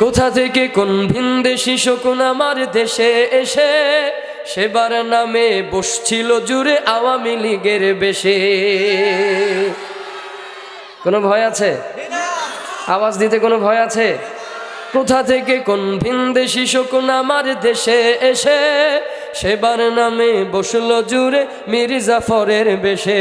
কোথা থেকে কোন ভিনদেশি শকুন আমার দেশে এসে সেবার নামে বসছিল জুড়ে আওয়ামী লীগের বেশে। কোনো ভয় আছে? আওয়াজ দিতে কোনো ভয় আছে? কোথা থেকে কোন ভিনদেশি শকুন আমার দেশে এসে সেবার নামে বসল জুড়ে মীর জাফরের বেশে।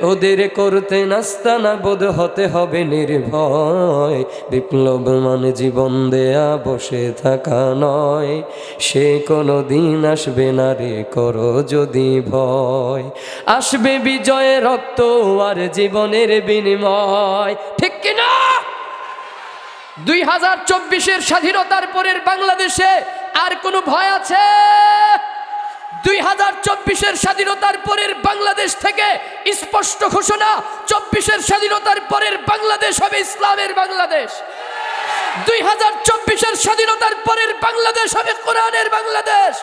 ওদের করতে নাস্তানা বোধ হতে হবে নির্ভয়। বিপ্লব মানে জীবন দেয়া বসে থাকা নয়। সে কোনো দিন আসবে না রে, করো যদি ভয়। আসবে বিজয়ে রক্ত আর জীবনের বিনিময়। ঠিক কিনা দুই হাজার চব্বিশের স্বাধীনতার পরের বাংলাদেশে আর কোনো ভয় আছে? দুই হাজার চব্বিশের স্বাধীনতার পরের বাংলাদেশ থেকে স্পষ্ট ঘোষণা, চব্বিশের স্বাধীনতার পরের বাংলাদেশ হবে ইসলামের বাংলাদেশ। দুই হাজার চব্বিশের স্বাধীনতার পরের বাংলাদেশ হবে কোরআনের বাংলাদেশ।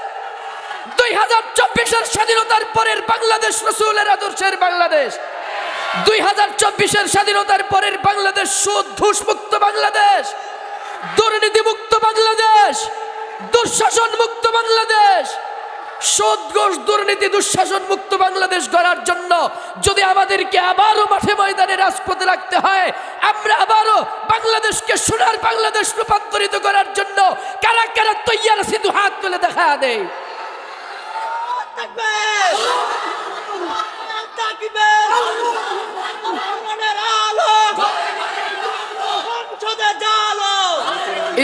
দুই হাজার চব্বিশের স্বাধীনতার পরের বাংলাদেশ রসুলের আদর্শের বাংলাদেশ। দুই হাজার চব্বিশের স্বাধীনতার পরের বাংলাদেশ সুদ ঘুষ মুক্ত বাংলাদেশ। দুর্নীতি মুক্ত বাংলাদেশ দুঃশাসন মুক্ত বাংলাদেশ। সুদ ঘুষ দুর্নীতি দুঃশাসন মুক্ত বাংলাদেশ গড়ার জন্য যদি আমাদেরকে আবারও মাঠে ময়দানে রাজপথে রাখতে হয়, আমরা আবারও বাংলাদেশকে সোনার বাংলাদেশ রূপান্তরিত করার জন্য কারা কারা তৈয়ার আছে, দু হাত তুলে দেখা দেয়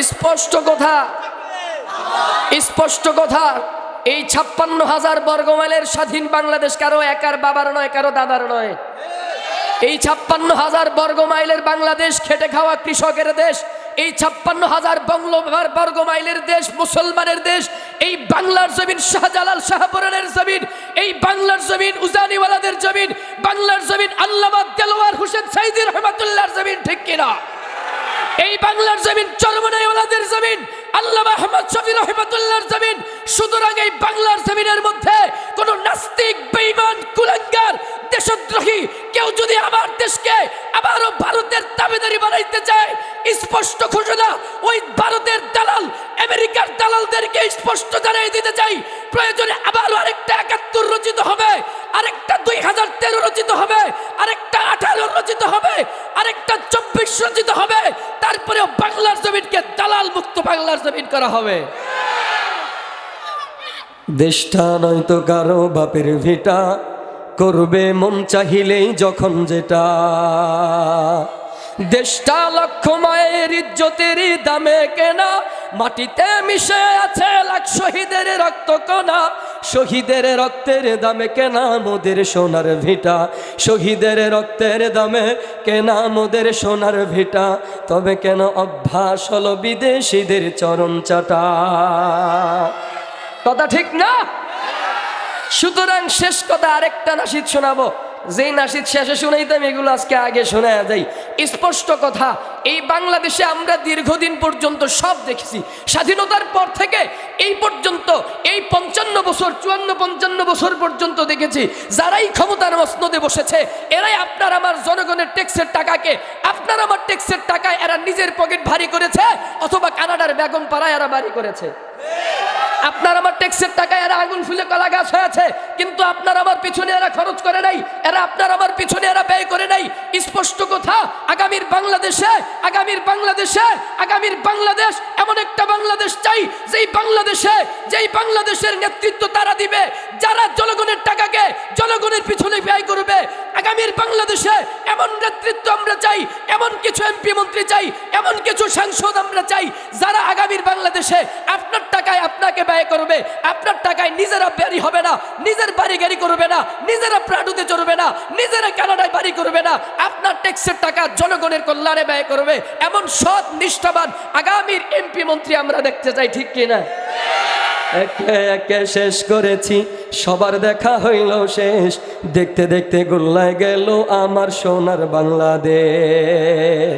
স্পষ্ট কথা স্পষ্ট কথা। এই ছাপ্পান্ন হাজার বর্গমাইলের স্বাধীন বাংলাদেশ কারও একার বাবার নয়, কারও দাদার নয়। এই ছাপ্পান্ন হাজার বর্গমাইলের বাংলাদেশ খেটে খাওয়া কৃষকের দেশ, এই ছাপ্পান্ন হাজার বঙ্গলোভার বর্গমাইলের দেশ, মুসলমানের দেশ, এই বাংলার জমিন শাহজালাল শাহপুরানের জমিন, এই বাংলার জমিন উজানিওয়ালাদের জমিন, বাংলার জমিন আল্লামা দেলোয়ার হোসেন সাইদি রহমাতুল্লাহর জমিন, ঠিক কিনা? এই বাংলার জমিন চরমনাইওয়ালাদের জমিন আল্লাহ আহমদ শফি রহমতুল্লাহর জমিন। সুতরাং এই বাংলার জমিনের মধ্যে কোন নাস্তিক, বেঈমান, কুলাঙ্গার, দেশদ্রোহী, কেউ যদি আমার দেশকে আবারও ভারতের দাবিদারি বানাইতে চায়, স্পষ্ট ঘোষণা, ওই ভারতের দালাল, আমেরিকার দালালদেরকে স্পষ্ট জানিয়ে দিতে চাই, প্রয়োজনে আবারও আরেকটা একাত্তর রচিত হবে, আরেকটা দুই হাজার তেরো রচিত হবে, আরেকটা আঠারো রচিত হবে আরেকটা চব্বিশ রচিত হবে তারপরেও বাংলার জমিনকে দালাল মুক্ত বাংলার জমিন করা হবে। দেশটা নয়তো কারও বাপের ভিটা, করবে মন চাহিলেই যখন যেটা। দেশটা লক্ষ মায়ের ইজ্জতের দামে কেনা, মাটিতে মিশে আছে লাখ শহীদের রক্ত কণা শহীদের রক্তের দামে কেনা মোদের সোনার ভিটা। শহীদের রক্তের দামে কেনা মোদের সোনার ভিটা। তবে কেন অভ্যাস হলো বিদেশিদের চরম চাটা? কথা ঠিক না? সুতরাং শেষ কথা আরেকটা নাসিদ শোনাবো। যেই নাসিদ শেষে শুনাইতাম এগুলো আজকে আগে শোনা যাই স্পষ্ট কথা, এই বাংলাদেশে আমরা দীর্ঘদিন পর্যন্ত সব দেখেছি। স্বাধীনতার পর থেকে এই পর্যন্ত, এই পঞ্চান্ন বছর, চুয়ান্ন, পঞ্চান্ন বছর পর্যন্ত দেখেছি, যারাই ক্ষমতার মসনদে বসেছে, এরাই আপনার আমার জনগণের ট্যাক্সের টাকাকে, আপনার আমার ট্যাক্সের টাকায় এরা নিজের পকেট ভারী করেছে, অথবা কানাডার বেগম পাড়ায় এরা বাড়ি করেছে। আপনার আমার ট্যাক্সের টাকায় এরা আগুন ফুলে কলা গাছ হয়েছে, কিন্তু আপনার আমার পিছনে এরা খরচ করে নাই, এরা আপনার আমার পিছনে এরা ব্যয় করে নাই। স্পষ্ট কথা, আগামীর বাংলাদেশে আগামীর বাংলাদেশে, আগামীর বাংলাদেশ, এমন একটা বাংলাদেশ চাই, যেই বাংলাদেশে, যেই বাংলাদেশের নেতৃত্ব তারা দিবে, যারা জনগণের টাকাকে জনগণের পিছনে ব্যয় করবে আগামীর বাংলাদেশে এমন নেতৃত্ব আমরা চাই, এমন কিছু এমপি মন্ত্রী চাই, এমন কিছু সাংসদ আমরা চাই, যারা আগামীর বাংলাদেশে আপনার টাকায় আপনাকে ব্যয় করবে, আপনার টাকায় নিজেরা বাড়ি হবে না, নিজের বাড়ি গাড়ি করবে না, নিজেরা প্রাডুতে চড়বে না, নিজেরা কানাডায় বাড়ি করবে না, আপনার ট্যাক্সের টাকা জনগণের কল্যাণে ব্যয় করবে, এমন সৎ, নিষ্ঠাবান আগামীর এমপি মন্ত্রী আমরা দেখতে চাই, ঠিক কিনা? একে একে শেষ করেছি। সবার দেখা হইল শেষ। দেখতে দেখতে গোল্লায় গেল আমার সোনার বাংলাদেশ।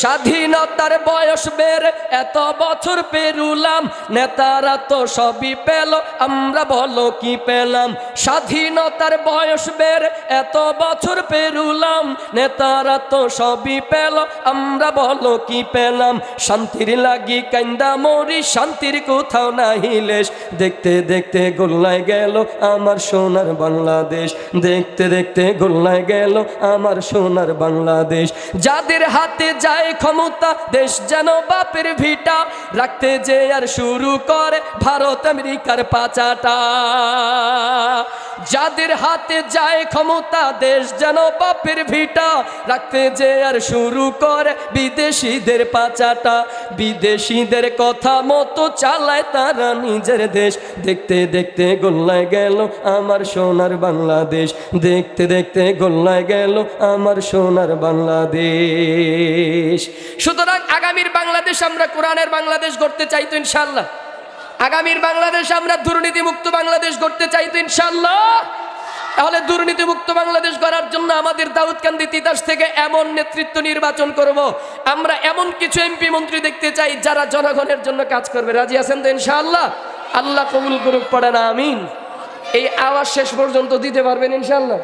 স্বাধীনতার বয়স বের, এত বছর পেরুলাম। নেতারা তো সবই পেল, আমরা বলো কি পেলাম? স্বাধীনতার বয়স বের, এত বছর পেরুলাম। নেতারা তো সবই পেল, আমরা বলো কি পেলাম? শান্তির লাগি কান্দা মরি, শান্তির কোথাও নাহিলেশ দেখতে দেখতে গোল্লায় গেল আমার সোনার বাংলাদেশ। দেখতে দেখতে গোল্লায় গেল আমার সোনার বাংলাদেশ। যাদের হাতে যায় ক্ষমতা, দেশ যেন বাপের ভিটা। রাখতে যে আর শুরু করে ভারত আমেরিকার পাচাটা। যাদের হাতে যায় ক্ষমতা, দেশ যেন বাপের ভিটা। রাখতে যে আর শুরু করে বিদেশিদের পাচাটা। বিদেশিদের কথা মতো চালায় তারা নিজের দেশ। দেখতে দেখতে গোল্লায় গেল আমার সোনার বাংলাদেশ। দেখতে দেখতে গোল্লায় গেল আমার সোনার বাংলাদেশ। সুতরাং আগামীর বাংলাদেশ আমরা কোরআনের বাংলাদেশ গড়তে চাই তো ইনশাল্লাহ আগামীর বাংলাদেশ আমরা দুর্নীতিমুক্ত বাংলাদেশ গড়তে চাই তো ইনশাল্লাহ তাহলে দুর্নীতিমুক্ত বাংলাদেশ গড়ার জন্য আমাদের দাউদকান্দি তিতাস থেকে এমন নেতৃত্ব নির্বাচন করব। আমরা এমন কিছু এমপি মন্ত্রী দেখতে চাই যারা জনগণের জন্য কাজ করবে। রাজি আছেন তো ইনশাআল্লাহ? আল্লাহ কবুল করুক পড়ে না আমিন। এই আওয়াজ শেষ পর্যন্ত দিতে পারবেন ইনশাআল্লাহ?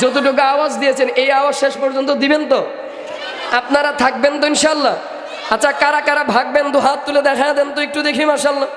যতটুকু আওয়াজ দিয়েছেন, এই আওয়াজ শেষ পর্যন্ত দিবেন তো? আপনারা থাকবেন তো ইনশাল্লাহ আচ্ছা কারা কারা ভাগবেন দু হাত তুলে দেখা দেন তো একটু দেখি মাসাল্লাহ